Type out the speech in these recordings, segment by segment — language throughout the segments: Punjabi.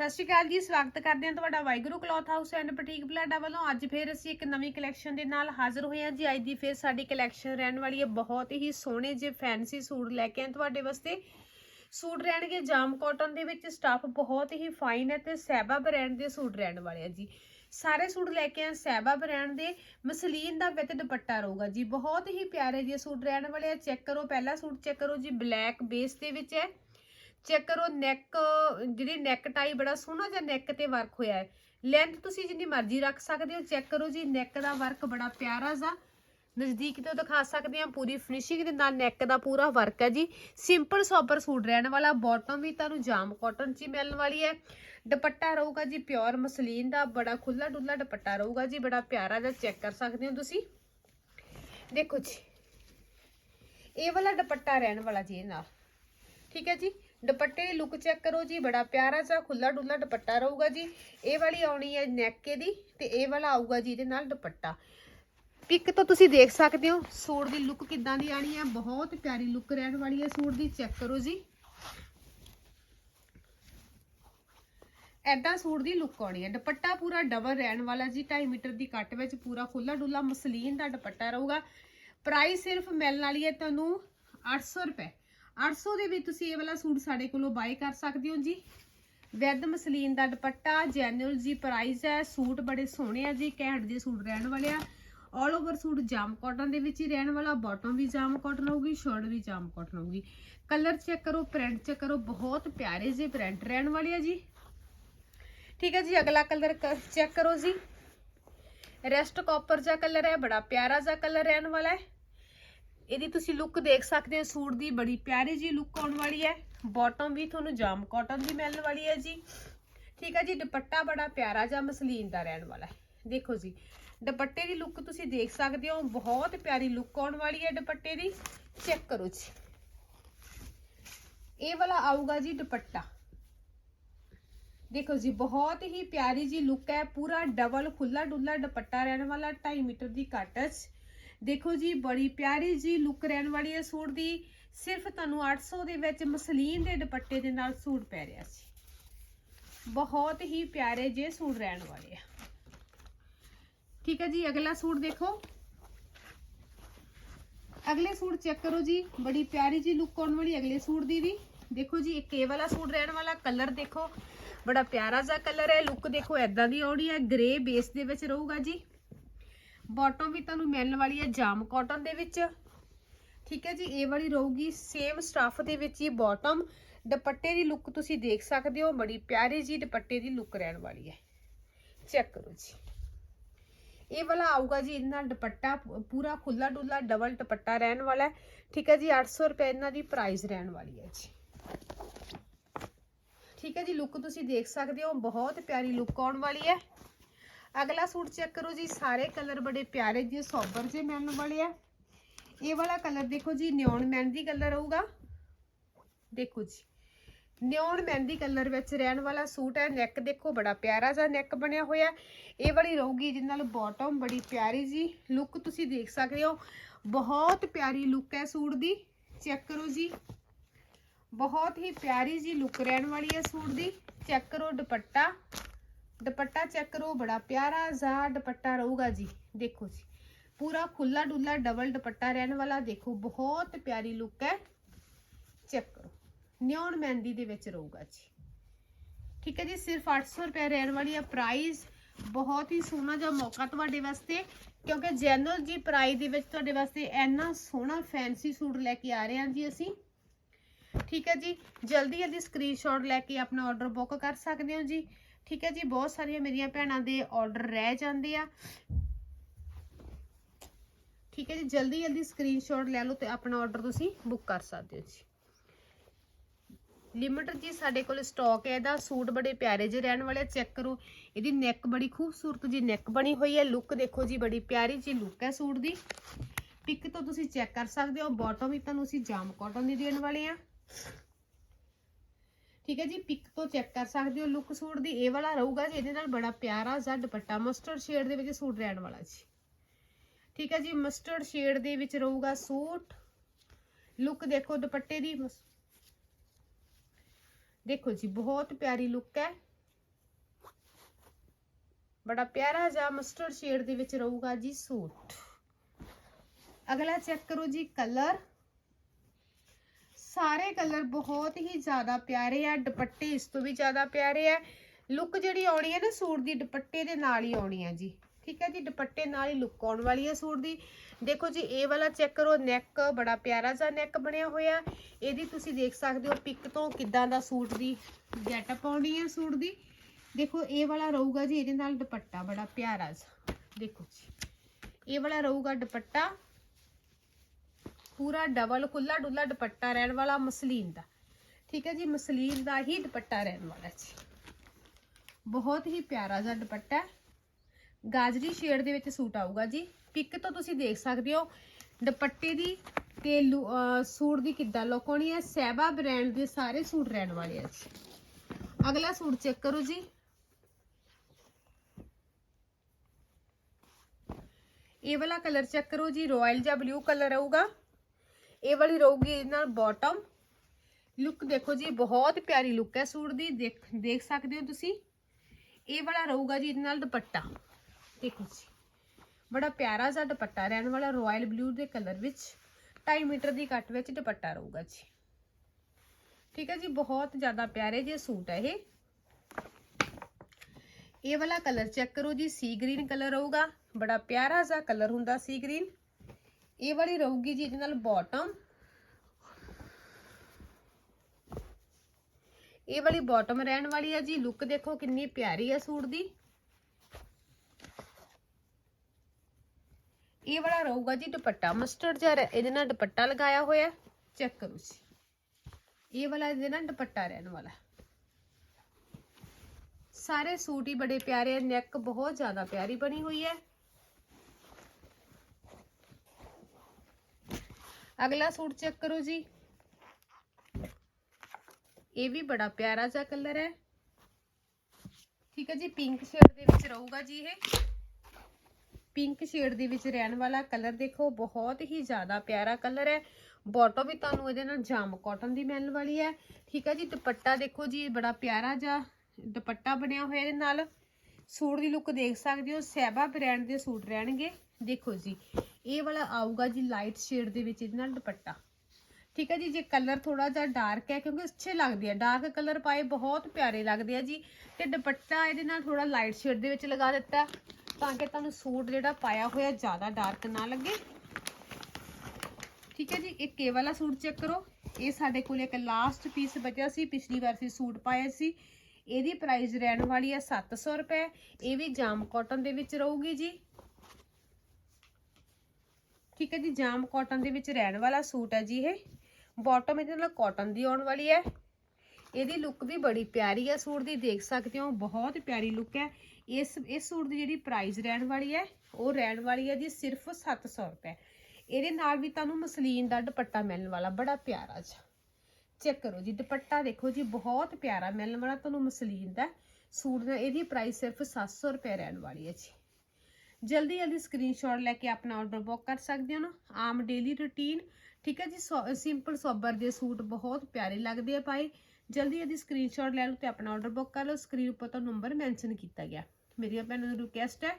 ਸਤਿ ਸ਼੍ਰੀ ਅਕਾਲ ਜੀ, ਸਵਾਗਤ ਕਰਦੇ ਹਾਂ ਤੁਹਾਡਾ Waheguru cloth house and boutique Balada ਵੱਲੋਂ। ਅੱਜ ਫੇਰ ਅਸੀਂ ਇੱਕ ਨਵੀਂ ਕਲੈਕਸ਼ਨ ਦੇ ਨਾਲ ਹਾਜ਼ਰ ਹੋਏ ਹਾਂ ਜੀ। ਅੱਜ ਦੀ ਫੇਰ ਸਾਡੀ ਕਲੈਕਸ਼ਨ ਰਹਿਣ ਵਾਲੀ ਹੈ ਬਹੁਤ ਹੀ ਸੋਹਣੇ ਜੇ ਫੈਂਸੀ ਸੂਟ ਲੈ ਕੇ ਆਏ ਤੁਹਾਡੇ ਵਾਸਤੇ। ਸੂਟ ਰਹਿਣਗੇ ਜਾਮ ਕਾਟਨ ਦੇ ਵਿੱਚ ਸਟੱਫ ਬਹੁਤ ਹੀ ਫਾਈਨ ਹੈ ਤੇ ਸੈਬਾ ਬ੍ਰਾਂਡ ਦੇ ਸੂਟ ਰਹਿਣ ਵਾਲੇ ਆ ਜੀ। ਸਾਰੇ ਸੂਟ ਲੈ ਕੇ ਆ ਸੈਬਾ ਬ੍ਰਾਂਡ ਦੇ। ਮਸਲੀਨ ਦਾ ਵਿੱਚ ਦੁਪੱਟਾ ਰਹੂਗਾ ਜੀ। ਬਹੁਤ ਹੀ ਪਿਆਰੇ ਜਿਹੇ ਸੂਟ ਰਹਿਣ ਵਾਲੇ ਆ। ਚੈੱਕ ਕਰੋ, ਪਹਿਲਾ ਸੂਟ ਚੈੱਕ ਕਰੋ ਜੀ, ਬਲੈਕ ਬੇਸ ਦੇ ਵਿੱਚ ਹੈ। ਚੈੱਕ ਕਰੋ ਨੈਕ ਜਿਹੜੀ ਨੈਕ ਟਾਈ ਬੜਾ ਸੋਹਣਾ ਜਿਹਾ ਨੈਕ ਤੇ ਵਰਕ ਹੋਇਆ ਹੈ। ਲੈਂਥ ਤੁਸੀਂ ਜਿੰਨੀ ਮਰਜ਼ੀ ਰੱਖ ਸਕਦੇ ਹੋ, ਚੈੱਕ ਕਰੋ ਜੀ ਨੈਕ ਦਾ ਵਰਕ ਬੜਾ ਪਿਆਰਾ ਜਾ ਨਜ਼ਦੀਕ ਤੋਂ ਦਿਖਾ ਸਕਦੇ ਹਾਂ, ਪੂਰੀ ਫਿਨਿਸ਼ਿੰਗ ਦੇ ਨਾਲ ਨੈਕ ਦਾ ਪੂਰਾ ਵਰਕ ਹੈ ਜੀ। ਸਿੰਪਲ ਸੋਬਰ ਸੂਟ ਰਹਿਣ ਵਾਲਾ ਬਾਟਮ ਵੀ ਤੁਹਾਨੂੰ ਜਾਮ ਕਾਟਨ 'ਚ ਹੀ ਮਿਲਣ ਵਾਲੀ ਹੈ। ਦੁਪੱਟਾ ਰਹੂਗਾ ਜੀ ਪਿਓਰ ਮਸਲੀਨ ਦਾ, ਬੜਾ ਖੁੱਲਾ ਡੁੱਲਾ ਦੁਪੱਟਾ ਰਹੂਗਾ ਜੀ, ਬੜਾ ਪਿਆਰਾ ਜਿਹਾ ਚੈੱਕ ਕਰ ਸਕਦੇ ਹੋ ਤੁਸੀਂ। ਦੇਖੋ ਜੀ, ਇਹ ਵਾਲਾ ਦੁਪੱਟਾ ਰਹਿਣ ਵਾਲਾ ਜੀ ਇਹ ਨਾਲ। ਠੀਕ ਹੈ ਜੀ? ਦੁਪੱਟੇ ਦੀ ਲੁੱਕ ਚੈੱਕ ਕਰੋ ਜੀ, ਬੜਾ ਪਿਆਰਾ ਜਿਹਾ ਖੁੱਲਾ ਡੁੱਲਾ ਦੁਪੱਟਾ ਰਹੂਗਾ ਜੀ। ਇਹ ਵਾਲੀ ਆਉਣੀ ਹੈ ਨੈਕ ਦੀ ਤੇ ਇਹ ਵਾਲਾ ਆਊਗਾ ਜੀ ਇਹਦੇ ਨਾਲ ਦੁਪੱਟਾ। ਪਿਕ ਤੋਂ ਤੁਸੀਂ ਦੇਖ ਸਕਦੇ ਹੋ ਸੂਟ ਦੀ ਲੁੱਕ ਕਿੱਦਾਂ ਦੀ ਆਣੀ ਹੈ। ਬਹੁਤ ਪਿਆਰੀ ਲੁੱਕ ਰਹਿਣ ਵਾਲੀ ਹੈ ਸੂਟ ਦੀ ਚੈੱਕ ਕਰੋ ਜੀ। ਐਦਾਂ ਸੂਟ ਦੀ ਲੁੱਕ ਆਉਣੀ ਹੈ। ਦੁਪੱਟਾ ਪੂਰਾ ਡਬਲ ਰਹਿਣ ਵਾਲਾ ਜੀ 2.5 ਮੀਟਰ ਦੀ ਕੱਟ ਵਿੱਚ ਪੂਰਾ ਖੁੱਲਾ ਡੁੱਲਾ ਮਸਲੀਨ ਦਾ ਦੁਪੱਟਾ ਰਹੂਗਾ। ਪ੍ਰਾਈਸ ਸਿਰਫ ਮਿਲਣ ਵਾਲੀ ਹੈ ਤੁਹਾਨੂੰ 800 ਰੁਪਏ। 800 ਦੇ ਵਿੱਚ ਤੁਸੀਂ ਇਹ ਵਾਲਾ ਸੂਟ ਸਾਡੇ ਕੋਲੋਂ ਬਾਈ ਕਰ ਸਕਦੇ ਹੋ ਜੀ। ਵੈਦ ਮਸਲੀਨ ਦਾ ਦੁਪੱਟਾ, ਜੈਨੂਅਲ ਜੀ ਪ੍ਰਾਈਸ ਹੈ, ਸੂਟ ਬੜੇ ਸੋਹਣੇ ਆ ਜੀ, ਘੈਂਟ ਦੇ ਸੂਟ ਰਹਿਣ ਵਾਲੇ ਆ। All over suit jam cotton ਦੇ ਵਿੱਚ ਹੀ ਰਹਿਣ ਵਾਲਾ ਬਾਟਮ ਵੀ ਜਾਮ ਕਾਟਨ ਹੋਊਗੀ ਸ਼ਰਟ ਵੀ ਜਾਮ ਕਾਟਨ ਹੋਊਗੀ। ਕਲਰ ਚੈੱਕ ਕਰੋ ਪ੍ਰਿੰਟ ਚੈੱਕ ਕਰੋ, ਬਹੁਤ ਪਿਆਰੇ ਜੇ ਪ੍ਰਿੰਟ ਰਹਿਣ ਵਾਲੇ ਆ ਜੀ। ਠੀਕ ਹੈ ਜੀ, ਅਗਲਾ ਕਲਰ ਚੈੱਕ ਕਰੋ ਜੀ। ਰੈਸਟ ਕਾਪਰ ਜਿਹਾ ਕਲਰ ਹੈ, ਬੜਾ ਪਿਆਰਾ ਜਿਹਾ ਕਲਰ ਰਹਿਣ ਵਾਲਾ ਹੈ। ਇਹਦੀ ਤੁਸੀਂ ਲੁੱਕ ਦੇਖ ਸਕਦੇ ਹੋ, ਸੂਟ ਦੀ ਬੜੀ ਪਿਆਰੀ ਜੀ ਲੁੱਕ ਆਉਣ ਵਾਲੀ ਹੈ। ਬਾਟਮ ਵੀ ਤੁਹਾਨੂੰ ਜਾਮ ਕਾਟਨ ਦੀ ਮਿਲਣ ਵਾਲੀ ਹੈ ਜੀ। ਠੀਕ ਹੈ ਜੀ, ਦੁਪੱਟਾ ਬੜਾ ਪਿਆਰਾ ਜਾਂ ਮਸਲੀਨ ਦਾ ਰਹਿਣ ਵਾਲਾ ਹੈ। ਦੇਖੋ ਜੀ, ਦੁਪੱਟੇ ਦੀ ਲੁੱਕ ਤੁਸੀਂ ਦੇਖ ਸਕਦੇ ਹੋ, ਬਹੁਤ ਪਿਆਰੀ ਲੁੱਕ ਆਉਣ ਵਾਲੀ ਹੈ ਦੁਪੱਟੇ ਦੀ। ਚੈੱਕ ਕਰੋ ਜੀ। ਇਹ ਵਾਲਾ ਆਊਗਾ ਜੀ ਦੁਪੱਟਾ। ਦੇਖੋ ਜੀ, ਬਹੁਤ ਹੀ ਪਿਆਰੀ ਜੀ ਲੁੱਕ ਹੈ, ਪੂਰਾ ਡਬਲ ਖੁੱਲਾ ਡੁੱਲਾ ਦੁਪੱਟਾ ਰਹਿਣ ਵਾਲਾ 2.5 ਮੀਟਰ ਦੀ ਕੱਟ ਦੇਖੋ ਜੀ, ਬੜੀ ਪਿਆਰੀ ਜੀ ਲੁੱਕ ਰਹਿਣ ਵਾਲੀ ਹੈ ਸੂਟ ਦੀ। ਸਿਰਫ ਤੁਹਾਨੂੰ 800 ਦੇ ਵਿੱਚ ਮਸਲੀਨ ਦੇ ਦੁਪੱਟੇ ਦੇ ਨਾਲ ਸੂਟ ਪੈ ਰਿਹਾ ਸੀ। ਬਹੁਤ ਹੀ ਪਿਆਰੇ ਜੇ ਸੂਟ ਰਹਿਣ ਵਾਲੇ ਆ। ਠੀਕ ਹੈ ਜੀ, ਅਗਲਾ ਸੂਟ ਦੇਖੋ। ਅਗਲੇ ਸੂਟ ਚੈੱਕ ਕਰੋ ਜੀ, ਬੜੀ ਪਿਆਰੀ ਜੀ ਲੁੱਕ ਆਉਣ ਵਾਲੀ ਅਗਲੇ ਸੂਟ ਦੀ ਵੀ। ਦੇਖੋ ਜੀ, ਇੱਕ ਇਹ ਵਾਲਾ ਸੂਟ ਰਹਿਣ ਵਾਲਾ ਕਲਰ ਦੇਖੋ। ਬੜਾ ਪਿਆਰਾ ਜਿਹਾ ਕਲਰ ਹੈ ਲੁੱਕ ਦੇਖੋ ਐਦਾਂ ਦੀ ਆਉਣੀ ਹੈ ਗ੍ਰੇ ਬੇਸ ਦੇ ਵਿੱਚ ਰਹੂਗਾ ਜੀ। ਬਾਟਮ ਵੀ ਤੁਹਾਨੂੰ ਮਿਲਣ ਵਾਲੀ ਹੈ ਜਾਮ ਕਾਟਨ ਦੇ ਵਿੱਚ। ਠੀਕ ਹੈ ਜੀ, ਇਹ ਵਾਲੀ ਰਹੂਗੀ ਸੇਮ ਸਟਫ ਦੇ ਵਿੱਚ ਹੀ ਬਾਟਮ ਦੁਪੱਟੇ ਦੀ ਲੁੱਕ ਤੁਸੀਂ ਦੇਖ ਸਕਦੇ ਹੋ, ਬੜੀ ਪਿਆਰੀ ਜੀ ਦੁਪੱਟੇ ਦੀ ਲੁੱਕ ਰਹਿਣ ਵਾਲੀ ਹੈ। ਚੈੱਕ ਕਰੋ ਜੀ। ਇਹ ਵਾਲਾ ਆਊਗਾ ਜੀ ਇਹਨਾਂ ਦੁਪੱਟਾ ਪੂਰਾ ਖੁੱਲਾ ਡੁੱਲਾ ਡਬਲ ਦੁਪੱਟਾ ਰਹਿਣ ਵਾਲਾ ਹੈ। ਠੀਕ ਹੈ ਜੀ 800 ਰੁਪਏ ਇਹਨਾਂ ਦੀ ਪ੍ਰਾਈਸ ਰਹਿਣ ਵਾਲੀ ਹੈ ਜੀ। ਠੀਕ ਹੈ ਜੀ ਲੁੱਕ ਤੁਸੀਂ ਦੇਖ ਸਕਦੇ ਹੋ, ਬਹੁਤ ਪਿਆਰੀ ਲੁੱਕ ਆਉਣ ਵਾਲੀ ਹੈ। ਅਗਲਾ ਸੂਟ ਚੈੱਕ ਕਰੋ ਜੀ, ਸਾਰੇ ਕਲਰ ਬੜੇ ਪਿਆਰੇ ਜੀ ਸੋਬਰ ਜਿਹੇ ਮਿਲਣ ਵਾਲੇ ਆ। ਇਹ ਵਾਲਾ ਕਲਰ ਦੇਖੋ ਜੀ ਨਿਓਨ ਮਹਿੰਦੀ ਕਲਰ ਆਊਗਾ। ਦੇਖੋ ਜੀ ਨਿਓਨ ਮਹਿੰਦੀ ਕਲਰ ਵਿੱਚ ਰਹਿਣ ਵਾਲਾ ਸੂਟ ਹੈ। ਨੈਕ ਦੇਖੋ, ਬੜਾ ਪਿਆਰਾ ਜਿਹਾ ਨੈਕ ਬਣਿਆ ਹੋਇਆ ਇਹ ਵਾਲੀ ਰਹੂਗੀ ਜਿਹਦੇ ਨਾਲ ਬਾਟਮ ਬੜੀ ਪਿਆਰੀ ਜੀ ਲੁੱਕ ਤੁਸੀਂ ਦੇਖ ਸਕਦੇ ਹੋ। ਬਹੁਤ ਪਿਆਰੀ ਲੁੱਕ ਹੈ ਸੂਟ ਦੀ। ਚੈੱਕ ਕਰੋ ਜੀ। ਬਹੁਤ ਹੀ ਪਿਆਰੀ ਜੀ ਲੁੱਕ ਰਹਿਣ ਵਾਲੀ ਹੈ ਸੂਟ ਦੀ। ਚੈੱਕ ਕਰੋ ਦੁਪੱਟਾ। ਦੁਪੱਟਾ ਚੈੱਕ ਕਰੋ, ਬੜਾ ਪਿਆਰਾ ਜਿਹਾ ਦੁਪੱਟਾ ਰਹੂਗਾ ਜੀ। ਦੇਖੋ ਜੀ, ਪੂਰਾ ਖੁੱਲਾ ਡੁੱਲਾ ਡਬਲ ਦੁਪੱਟਾ ਰਹਿਣ ਵਾਲਾ, ਦੇਖੋ, ਬਹੁਤ ਪਿਆਰੀ ਲੁੱਕ ਹੈ। ਚੈੱਕ ਕਰੋ, ਨਿਓਨ ਮਹਿੰਦੀ ਦੇ ਵਿੱਚ ਰਹੂਗਾ ਜੀ। ਠੀਕ ਹੈ ਜੀ, ਸਿਰਫ 800 ਰੁਪਏ ਰਹਿਣ ਵਾਲੀ ਹੈ ਪ੍ਰਾਈਸ ਬਹੁਤ ਹੀ ਸੋਹਣਾ ਜਿਹਾ ਮੌਕਾ ਤੁਹਾਡੇ ਵਾਸਤੇ, ਕਿਉਂਕਿ ਜੈਨੂਅਲ ਜੀ ਪ੍ਰਾਈਸ ਦੇ ਵਿੱਚ ਤੁਹਾਡੇ ਵਾਸਤੇ ਇੰਨਾ ਸੋਹਣਾ ਫੈਂਸੀ ਸੂਟ ਲੈ ਕੇ ਆ ਰਹੇ ਹਾਂ ਜੀ ਅਸੀਂ। ਠੀਕ ਹੈ ਜੀ ਜਲਦੀ ਜਲਦੀ ਸਕਰੀਨਸ਼ਾਟ ਲੈ ਕੇ ਆਪਣਾ ਆਰਡਰ ਬੁੱਕ ਕਰ ਸਕਦੇ ਹੋ ਜੀ। ਠੀਕ ਹੈ ਜੀ, ਬਹੁਤ ਸਾਰੀਆਂ ਮੇਰੀਆਂ ਭੈਣਾਂ ਦੇ ਆਰਡਰ ਰਹਿ ਜਾਂਦੇ ਆ। ਠੀਕ ਹੈ ਜੀ ਜਲਦੀ ਜਲਦੀ ਸਕਰੀਨਸ਼ਾਟ ਲੈ ਲਓ ਤੇ ਆਪਣਾ ਆਰਡਰ ਤੁਸੀਂ ਬੁੱਕ ਕਰ ਸਕਦੇ ਹੋ ਜੀ। ਲਿਮਿਟਡ ਜੀ ਸਾਡੇ ਕੋਲ ਸਟਾਕ ਹੈ, ਇਹਦਾ ਸੂਟ ਬੜੇ ਪਿਆਰੇ ਜਿਹੇ ਰਹਿਣ ਵਾਲੇ ਚੈੱਕ ਕਰੋ। ਇਹਦੀ ਨੈਕ ਬੜੀ ਖੂਬਸੂਰਤ ਜੀ ਨੈਕ ਬਣੀ ਹੋਈ ਹੈ ਲੁੱਕ ਦੇਖੋ ਜੀ, ਬੜੀ ਪਿਆਰੀ ਜੀ ਲੁੱਕ ਹੈ ਸੂਟ ਦੀ। ਪਿਕ ਤੋਂ ਤੁਸੀਂ ਚੈੱਕ ਕਰ ਸਕਦੇ ਹੋ ਬਾਟਮ ਵੀ ਤੁਹਾਨੂੰ ਅਸੀਂ ਜਾਮ ਕਾਟਨ ਦੀ ਦੇਣ ਵਾਲੇ ਆ। ਠੀਕ ਹੈ ਜੀ, ਪਿਕ ਤੋਂ ਚੈੱਕ ਕਰ ਸਕਦੇ ਹੋ ਲੁੱਕ ਸੂਟ ਦੀ ਇਹ ਵਾਲਾ ਰਹੂਗਾ ਜੀ, ਇਹਦੇ ਨਾਲ ਬੜਾ ਪਿਆਰਾ ਜਿਹਾ ਦੁਪੱਟਾ ਮਸਟਰਡ ਸ਼ੇਡ ਦੇ ਵਿੱਚ ਸੂਟ ਰਹਿਣ ਵਾਲਾ ਜੀ। ਠੀਕ ਹੈ ਜੀ ਮਸਟਰਡ ਸ਼ੇਡ ਦੇ ਵਿੱਚ ਰਹੂਗਾ ਸੂਟ। ਲੁੱਕ ਦੇਖੋ ਦੁਪੱਟੇ ਦੀ ਦੇਖੋ ਜੀ, ਬਹੁਤ ਪਿਆਰੀ ਲੁੱਕ ਹੈ। ਬੜਾ ਪਿਆਰਾ ਜਿਹਾ ਮਸਟਰਡ ਸ਼ੇਡ ਦੇ ਵਿੱਚ ਰਹੂਗਾ ਜੀ ਸੂਟ। ਅਗਲਾ ਚੈੱਕ ਕਰੋ ਜੀ ਕਲਰ ਸਾਰੇ ਕਲਰ ਬਹੁਤ ਹੀ ਜ਼ਿਆਦਾ ਪਿਆਰੇ ਆ, ਦੁਪੱਟੇ ਇਸ ਤੋਂ ਵੀ ਜ਼ਿਆਦਾ ਪਿਆਰੇ ਆ। ਲੁੱਕ ਜਿਹੜੀ ਆਉਣੀ ਹੈ ਨਾ ਸੂਟ ਦੀ, ਦੁਪੱਟੇ ਦੇ ਨਾਲ ਹੀ ਆਉਣੀ ਹੈ ਜੀ। ਠੀਕ ਹੈ ਜੀ, ਦੁਪੱਟੇ ਨਾਲ ਹੀ ਲੁੱਕ ਆਉਣ ਵਾਲੀ ਹੈ ਸੂਟ ਦੀ। ਦੇਖੋ ਜੀ, ਇਹ ਵਾਲਾ ਚੈੱਕ ਕਰੋ ਨੈਕ ਬੜਾ ਪਿਆਰਾ ਜਿਹਾ ਨੈਕ ਬਣਿਆ ਹੋਇਆ। ਇਹਦੀ ਤੁਸੀਂ ਦੇਖ ਸਕਦੇ ਹੋ ਪਿਕ ਤੋਂ ਕਿੱਦਾਂ ਦਾ ਸੂਟ ਦੀ ਗੈਟਅਪ ਆਉਣੀ ਹੈ ਸੂਟ ਦੀ। ਦੇਖੋ, ਇਹ ਵਾਲਾ ਰਹੂਗਾ ਜੀ, ਇਹਦੇ ਨਾਲ ਦੁਪੱਟਾ ਬੜਾ ਪਿਆਰਾ ਜਿਹਾ। ਦੇਖੋ ਜੀ, ਇਹ ਵਾਲਾ ਰਹੂਗਾ ਦੁਪੱਟਾ। ਪੂਰਾ ਡਬਲ ਖੁੱਲਾ ਡੁੱਲਾ ਦੁਪੱਟਾ ਰਹਿਣ ਵਾਲਾ ਮਸਲੀਨ ਦਾ। ਠੀਕ ਹੈ ਜੀ, ਮਸਲੀਨ ਦਾ ਹੀ ਦੁਪੱਟਾ ਰਹਿਣ ਵਾਲਾ ਜੀ। ਬਹੁਤ ਹੀ ਪਿਆਰਾ ਜਿਹਾ ਦੁਪੱਟਾ ਗਾਜਰੀ ਸ਼ੇਡ ਦੇ ਵਿੱਚ ਸੂਟ ਆਊਗਾ ਜੀ। ਪਿਕ ਤੋਂ ਤੁਸੀਂ ਦੇਖ ਸਕਦੇ ਹੋ, ਦੁਪੱਟੇ ਦੀ ਤੇ ਲੂ- ਸੂਟ ਦੀ ਕਿੱਦਾਂ ਲੁੱਕ ਹੋਣੀ ਹੈ। ਸੈਬਾ ਬ੍ਰਾਂਡ ਦੇ ਸਾਰੇ ਸੂਟ ਰਹਿਣ ਵਾਲੇ ਆ ਜੀ। ਅਗਲਾ ਸੂਟ ਚੈੱਕ ਕਰੋ ਜੀ। ਇਹ ਵਾਲਾ ਕਲਰ ਚੈੱਕ ਕਰੋ ਜੀ। ਰਾਇਲ ਜਾਂ ਬਲੂ ਕਲਰ ਆਊਗਾ। ਇਹ ਵਾਲੀ ਰਹੂਗੀ ਇਹਦੇ ਨਾਲ ਬਾਟਮ ਲੁੱਕ ਦੇਖੋ ਜੀ, ਬਹੁਤ ਪਿਆਰੀ ਲੁੱਕ ਹੈ ਸੂਟ ਦੀ। ਦੇਖ ਦੇਖ ਸਕਦੇ ਹੋ ਤੁਸੀਂ? ਇਹ ਵਾਲਾ ਰਹੂਗਾ ਜੀ ਇਹਦੇ ਨਾਲ ਦੁਪੱਟਾ। ਦੇਖੋ ਜੀ, ਬੜਾ ਪਿਆਰਾ ਜਿਹਾ ਦੁਪੱਟਾ ਰਹਿਣ ਵਾਲਾ ਰਾਇਲ ਬਲੂ ਦੇ ਕਲਰ ਵਿੱਚ। 2.5 ਮੀਟਰ ਦੀ ਕੱਟ ਵਿੱਚ ਦੁਪੱਟਾ ਰਹੂਗਾ ਜੀ। ਠੀਕ ਹੈ ਜੀ, ਬਹੁਤ ਜ਼ਿਆਦਾ ਪਿਆਰੇ ਜਿਹੇ ਸੂਟ ਹੈ ਇਹ। ਇਹ ਵਾਲਾ ਕਲਰ ਚੈੱਕ ਕਰੋ ਜੀ ਸੀ ਗ੍ਰੀਨ ਕਲਰ ਰਹੂਗਾ। ਬੜਾ ਪਿਆਰਾ ਜਿਹਾ ਕਲਰ ਹੁੰਦਾ ਸੀ ਗ੍ਰੀਨ ਇਹ ਵਾਲੀ ਰਹੂਗੀ ਜੀ ਇਹਦੇ ਨਾਲ ਬਾਟਮ ਇਹ ਵਾਲੀ ਬਾਟਮ ਰਹਿਣ ਵਾਲੀ ਹੈ ਜੀ। ਲੁੱਕ ਦੇਖੋ ਕਿੰਨੀ ਪਿਆਰੀ ਹੈ ਸੂਟ ਦੀ। ਇਹ ਵਾਲਾ ਰਹੂਗਾ ਜੀ ਦੁਪੱਟਾ ਮਸਟਰਡ ਜਿਹਾ ਇਹਦੇ ਨਾਲ ਦੁਪੱਟਾ ਲਗਾਇਆ ਹੋਇਆ। ਚੈੱਕ ਕਰੋ ਜੀ। ਇਹ ਵਾਲਾ ਇਹਦੇ ਨਾਲ ਦੁਪੱਟਾ ਰਹਿਣ ਵਾਲਾ। ਸਾਰੇ ਸੂਟ ਹੀ ਬੜੇ ਪਿਆਰੇ ਹੈ ਨੈਕ ਬਹੁਤ ਜ਼ਿਆਦਾ ਪਿਆਰੀ ਬਣੀ ਹੋਈ ਹੈ। ਅਗਲਾ ਸੂਟ ਚੈੱਕ ਕਰੋ ਜੀ। ਇਹ ਵੀ ਬੜਾ ਪਿਆਰਾ ਜਿਹਾ ਕਲਰ ਹੈ। ਠੀਕ ਹੈ ਜੀ ਪਿੰਕ ਸ਼ੇਡ ਦੇ ਵਿੱਚ ਰਹੂਗਾ ਜੀ ਇਹ। ਪਿੰਕ ਸ਼ੇਡ ਦੇ ਵਿੱਚ ਰਹਿਣ ਵਾਲਾ ਕਲਰ ਦੇਖੋ, ਬਹੁਤ ਹੀ ਜ਼ਿਆਦਾ ਪਿਆਰਾ ਕਲਰ ਹੈ। ਬਾਟਮ ਵੀ ਤੁਹਾਨੂੰ ਇਹਦੇ ਨਾਲ ਜਾਮ ਕਾਟਨ ਦੀ ਮਿਲਣ ਵਾਲੀ ਹੈ। ਠੀਕ ਹੈ ਜੀ, ਦੁਪੱਟਾ ਦੇਖੋ ਜੀ ਬੜਾ ਪਿਆਰਾ ਜਿਹਾ ਦੁਪੱਟਾ ਬਣਿਆ ਹੋਇਆ ਇਹਦੇ ਨਾਲ। ਸੂਟ ਦੀ ਲੁੱਕ ਦੇਖ ਸਕਦੇ ਹੋ ਸੈਬਾ ਬ੍ਰਾਂਡ ਦੇ ਸੂਟ ਰਹਿਣਗੇ। ਦੇਖੋ ਜੀ ਇਹ ਵਾਲਾ ਆਊਗਾ ਜੀ ਲਾਈਟ ਸ਼ੇਡ ਦੇ ਵਿੱਚ ਇਹਦੇ ਨਾਲ ਦੁਪੱਟਾ। ਠੀਕ ਹੈ ਜੀ, ਜੇ ਕਲਰ ਥੋੜਾ ਜਿਹਾ ਡਾਰਕ ਹੈ, ਕਿਉਂਕਿ ਅੱਛੇ ਲੱਗਦੇ ਆ। ਡਾਰਕ ਕਲਰ ਪਾਏ ਬਹੁਤ ਪਿਆਰੇ ਲੱਗਦੇ ਆ ਜੀ। ਤੇ ਦੁਪੱਟਾ ਇਹਦੇ ਨਾਲ ਥੋੜਾ ਲਾਈਟ ਸ਼ੇਡ ਦੇ ਵਿੱਚ ਲਗਾ ਦਿੱਤਾ, ਤਾਂ ਕਿ ਤੁਹਾਨੂੰ ਸੂਟ ਜਿਹੜਾ ਪਾਇਆ ਹੋਇਆ ਜ਼ਿਆਦਾ ਡਾਰਕ ਨਾ ਲੱਗੇ। ਠੀਕ ਹੈ ਜੀ, ਇੱਕ ਇਹ ਵਾਲਾ ਸੂਟ ਚੈੱਕ ਕਰੋ। ਇਹ ਸਾਡੇ ਕੋਲ ਇੱਕ ਲਾਸਟ ਪੀਸ ਬਚਿਆ ਸੀ, ਪਿਛਲੀ ਵਾਰ ਸੀ ਸੂਟ ਪਾਇਆ ਸੀ। ਇਹਦੀ ਪ੍ਰਾਈਸ ਰਹਿਣ ਵਾਲੀ ਹੈ 700 ਰੁਪਏ। ਇਹ ਵੀ ਜਾਮ ਕਾਟਨ ਦੇ ਵਿੱਚ ਰਹੂਗੀ ਜੀ। ਠੀਕ ਹੈ ਜੀ ਜਾਮ ਕਾਟਨ ਦੇ ਵਿੱਚ ਰਹਿਣ ਵਾਲਾ ਸੂਟ ਹੈ ਜੀ ਇਹ। ਬਾਟਮ ਇਹਦੇ ਨਾਲ ਕਾਟਨ ਦੀ ਆਉਣ ਵਾਲੀ ਹੈ। ਇਹਦੀ ਲੁੱਕ ਵੀ ਬੜੀ ਪਿਆਰੀ ਹੈ। ਸੂਟ ਦੀ ਦੇਖ ਸਕਦੇ ਹੋ, ਬਹੁਤ ਪਿਆਰੀ ਲੁੱਕ ਹੈ। ਇਸ ਇਸ ਸੂਟ ਦੀ ਜਿਹੜੀ ਪ੍ਰਾਈਸ ਰਹਿਣ ਵਾਲੀ ਹੈ, ਉਹ ਰਹਿਣ ਵਾਲੀ ਹੈ ਜੀ ਸਿਰਫ 700 ਰੁਪਏ। ਇਹਦੇ ਨਾਲ ਵੀ ਤੁਹਾਨੂੰ ਮਸਲੀਨ ਦਾ ਦੁਪੱਟਾ ਮਿਲਣ ਵਾਲਾ, ਬੜਾ ਪਿਆਰਾ ਜਿਹਾ। ਚੈੱਕ ਕਰੋ ਜੀ, ਦੁਪੱਟਾ ਦੇਖੋ ਜੀ, ਬਹੁਤ ਪਿਆਰਾ ਮਿਲਣ ਵਾਲਾ ਤੁਹਾਨੂੰ ਮਸਲੀਨ ਦਾ। ਸੂਟ ਦਾ ਇਹਦੀ ਪ੍ਰਾਈਸ ਸਿਰਫ 700 ਰੁਪਏ ਰਹਿਣ ਵਾਲੀ ਹੈ ਜੀ। ਜਲਦੀ ਜਲਦੀ ਸਕਰੀਨਸ਼ਾਟ ਲੈ ਕੇ ਆਪਣਾ ਆਰਡਰ ਬੁੱਕ ਕਰ ਸਕਦੇ ਹੋ ਨਾ? ਆਮ ਡੇਲੀ ਰੁਟੀਨ ਠੀਕ ਹੈ ਜੀ? ਸਿੰਪਲ ਸੋਬਰ ਦੇ ਸੂਟ ਬਹੁਤ ਪਿਆਰੇ ਲੱਗਦੇ ਆ ਭਾਈ। ਜਲਦੀ ਜਲਦੀ ਸਕਰੀਨਸ਼ਾਟ ਲੈ ਲਓ ਤੇ ਆਪਣਾ ਆਰਡਰ ਬੁੱਕ ਕਰ ਲਓ। ਸਕਰੀਨ ਉੱਪਰ ਤਾਂ ਨੰਬਰ ਮੈਂਸ਼ਨ ਕੀਤਾ ਗਿਆ। ਮੇਰੀਆਂ ਭੈਣਾਂ ਨੂੰ ਰਿਕੁਐਸਟ ਹੈ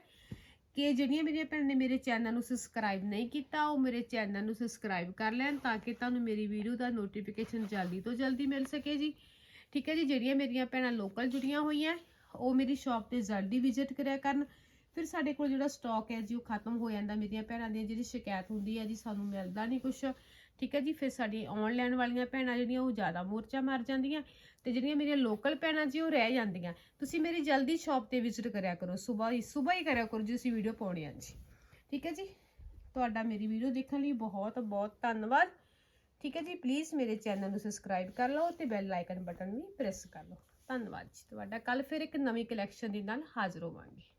ਕਿ ਜਿਹੜੀਆਂ ਮੇਰੀਆਂ ਭੈਣਾਂ ਨੇ ਮੇਰੇ ਚੈਨਲ ਨੂੰ ਸਬਸਕ੍ਰਾਈਬ ਨਹੀਂ ਕੀਤਾ, ਉਹ ਮੇਰੇ ਚੈਨਲ ਨੂੰ ਸਬਸਕ੍ਰਾਈਬ ਕਰ ਲੈਣ ਤਾਂ ਕਿ ਤੁਹਾਨੂੰ ਮੇਰੀ ਵੀਡੀਓ ਦਾ ਨੋਟੀਫਿਕੇਸ਼ਨ ਜਲਦੀ ਤੋਂ ਜਲਦੀ ਮਿਲ ਸਕੇ ਜੀ। ਠੀਕ ਹੈ ਜੀ? ਜਿਹੜੀਆਂ ਮੇਰੀਆਂ ਭੈਣਾਂ ਲੋਕਲ ਜੁੜੀਆਂ ਹੋਈਆਂ, ਉਹ ਮੇਰੀ ਸ਼ਾਪ ਤੇ ਜਲਦੀ ਵਿਜ਼ਿਟ ਕਰਿਆ ਕਰਨ। ਫਿਰ ਸਾਡੇ ਕੋਲ ਜਿਹੜਾ ਸਟਾਕ ਹੈ ਜੀ, ਉਹ ਖਤਮ ਹੋ ਜਾਂਦਾ ਮੇਰੀਆਂ ਭੈਣਾਂ ਦੀ ਜਿਹੜੀ ਸ਼ਿਕਾਇਤ ਹੁੰਦੀ ਹੈ ਜੀ, ਸਾਨੂੰ ਮਿਲਦਾ ਨਹੀਂ ਕੁਝ ਠੀਕ ਹੈ ਜੀ, ਫਿਰ ਸਾਡੀ ਆਨਲਾਈਨ ਵਾਲੀਆਂ ਭੈਣਾਂ ਜਿਹੜੀਆਂ, ਉਹ ਜ਼ਿਆਦਾ ਮੋਰਚਾ ਮਾਰ ਜਾਂਦੀਆਂ ਤੇ ਜਿਹੜੀਆਂ ਮੇਰੀਆਂ ਲੋਕਲ ਭੈਣਾਂ ਜੀ, ਉਹ ਰਹਿ ਜਾਂਦੀਆਂ। ਤੁਸੀਂ ਮੇਰੀ ਜਲਦੀ ਸ਼ਾਪ ਤੇ ਵਿਜ਼ਿਟ ਕਰਿਆ ਕਰੋ, ਸਵੇਰ ਹੀ ਸਵੇਰ ਹੀ ਕਰਿਆ ਕਰੋ ਜੀ, ਅਸੀਂ ਵੀਡੀਓ ਪਾਉਣੀ ਆ ਜੀ। ਠੀਕ ਹੈ ਜੀ, ਤੁਹਾਡਾ ਮੇਰੀ ਵੀਡੀਓ ਦੇਖਣ ਲਈ ਬਹੁਤ ਬਹੁਤ ਧੰਨਵਾਦ। ਠੀਕ ਹੈ ਜੀ ਪਲੀਜ਼ ਮੇਰੇ ਚੈਨਲ ਨੂੰ ਸਬਸਕ੍ਰਾਈਬ ਕਰ ਲਓ ਤੇ ਬੈਲ ਆਈਕਨ ਬਟਨ ਵੀ ਪ੍ਰੈਸ ਕਰ ਲਓ। ਧੰਨਵਾਦ ਜੀ, ਤੁਹਾਡਾ। ਕੱਲ ਫਿਰ ਇੱਕ ਨਵੀਂ ਕਲੈਕਸ਼ਨ ਦੇ ਨਾਲ ਹਾਜ਼ਰ ਹੋਵਾਂਗੇ।